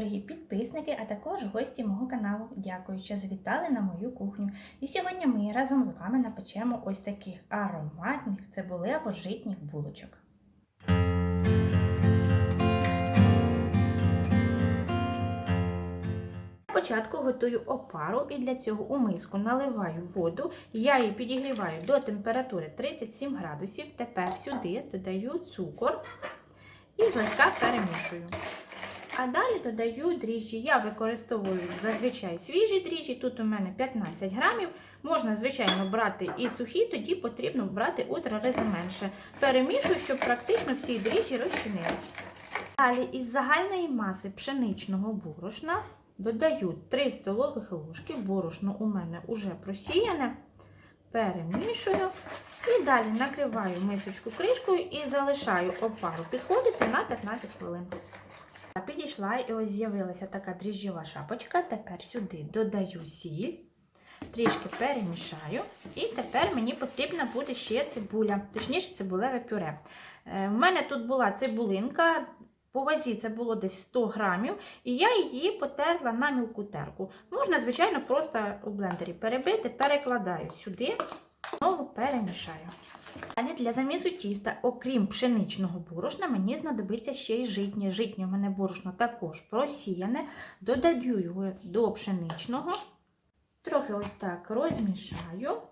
дорогі підписники, а також гості мого каналу. Дякую, що завітали на мою кухню. І сьогодні ми разом з вами напечемо ось таких ароматних цибулево-житніх булочок. Спочатку готую опару і для цього у миску наливаю воду. Я її підігріваю до температури 37 градусів. Тепер сюди додаю цукор і злегка перемішую. А далі додаю дріжджі. Я використовую зазвичай свіжі дріжджі. Тут у мене 15 грамів. Можна, звичайно, брати і сухі, тоді потрібно брати у три рази менше. Перемішую, щоб практично всі дріжджі розчинились. Далі із загальної маси пшеничного борошна додаю 3 столових ложки. Борошно у мене вже просіяне. Перемішую. І далі накриваю мисочку кришкою і залишаю опару підходити на 15 хвилин. Підійшла і ось з'явилася така дріжджова шапочка. Тепер сюди додаю сіль, трішки перемішаю. І тепер мені потрібна буде ще цибуля, точніше цибулеве пюре. У мене тут була цибулинка, по вазі це було десь 100 грамів, і я її потерла на мілку терку. Можна, звичайно, просто у блендері перебити, перекладаю сюди, знову перемішаю. Далі для замісу тіста, окрім пшеничного борошна, мені знадобиться ще й житнє. Житнє в мене борошно також просіяне. Додаю його до пшеничного, трохи ось так розмішаю.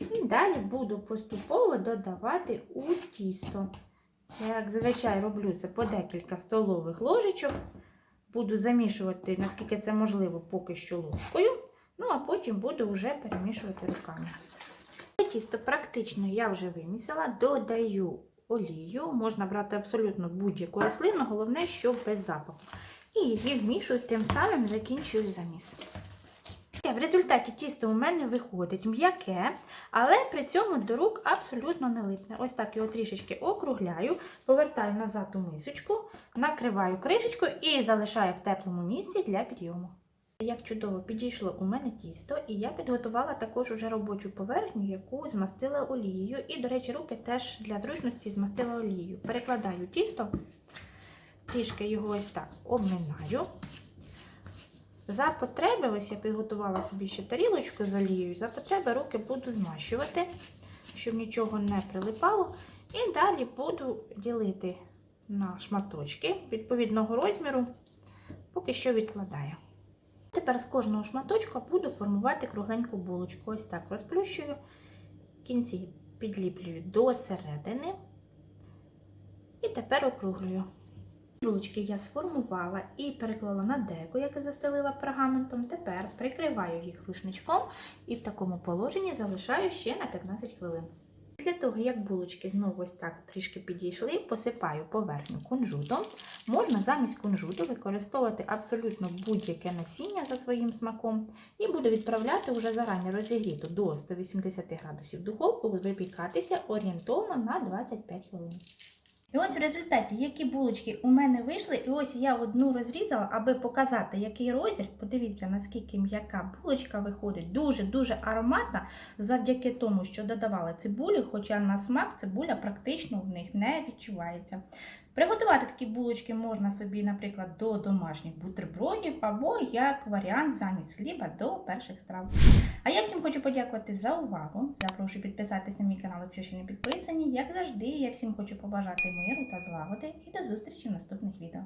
І далі буду поступово додавати у тісто. Як зазвичай, роблю це по декілька столових ложечок. Буду замішувати, наскільки це можливо, поки що ложкою. Ну, а потім буду вже перемішувати руками. Тісто практично я вже вимісила, додаю олію, можна брати абсолютно будь-яку рослину, головне, щоб без запаху. І її вмішую, тим самим закінчую заміс. В результаті тісто у мене виходить м'яке, але при цьому до рук абсолютно не липне. Ось так його трішечки округляю, повертаю назад у мисочку, накриваю кришечкою і залишаю в теплому місці для підйому. Як чудово підійшло у мене тісто, і я підготувала також уже робочу поверхню, яку змастила олією. І, до речі, руки теж для зручності змастила олією. Перекладаю тісто, трішки його ось так обминаю. За потреби, ось я підготувала собі ще тарілочку з олією, за потреби руки буду змащувати, щоб нічого не прилипало. І далі буду ділити на шматочки відповідного розміру, поки що відкладаю. Тепер з кожного шматочка буду формувати кругленьку булочку. Ось так розплющую, кінці підліплюю до середини і тепер округлюю. Булочки я сформувала і переклала на деко, яке застелила пергаментом. Тепер прикриваю їх рушничком і в такому положенні залишаю ще на 15 хвилин. Після того, як булочки знову ось так трішки підійшли, посипаю поверхню кунжутом. Можна замість кунжуту використовувати абсолютно будь-яке насіння за своїм смаком. І буду відправляти вже зарані розігріту до 180 градусів духовку, випікатися орієнтовно на 25 хвилин. І ось в результаті, які булочки у мене вийшли, і ось я одну розрізала, аби показати, який розір. Подивіться, наскільки м'яка булочка виходить. Дуже-дуже ароматна, завдяки тому, що додавали цибулю, хоча на смак цибуля практично в них не відчувається. Приготувати такі булочки можна собі, наприклад, до домашніх бутербродів або як варіант замість хліба до перших страв. А я всім хочу подякувати за увагу. Запрошую підписатись на мій канал, якщо ще не підписані. Як завжди, я всім хочу побажати миру та злагоди і до зустрічі в наступних відео.